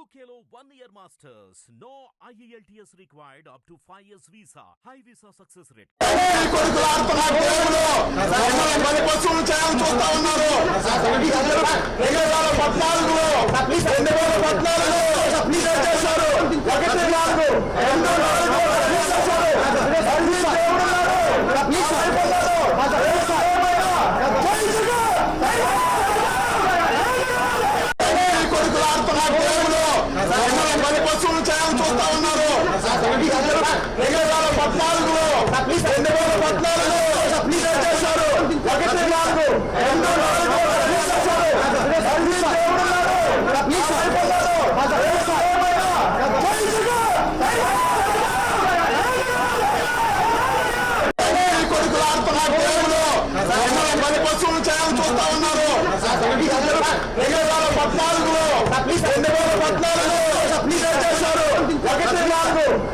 UKLO one year masters. No IELTS required up to 5 years visa. High visa success rate. కొడుకులు ఆడుతున్న చూస్తా ఉన్నారు. రెండు వేల పద్నాలుగులో రెండు వేల పద్నాలుగులో రిలీజ్ చేశారు ఒకటి నాలుగు రెండు నాలుగు చేయాలని చూస్తా ఉన్నారు. రెండు వేల పద్నాలుగులో రెండు వేల పద్నాలుగులో రిలీజ్ చేశారు ఒకటి నాలుగు రెండు నాలుగు రిలీజ్ చేశారు మళ్ళీ దేవుడు ఉన్నాడు. మీకు అయిపోతారు. ఏమైనా జై జగన్! Hit TV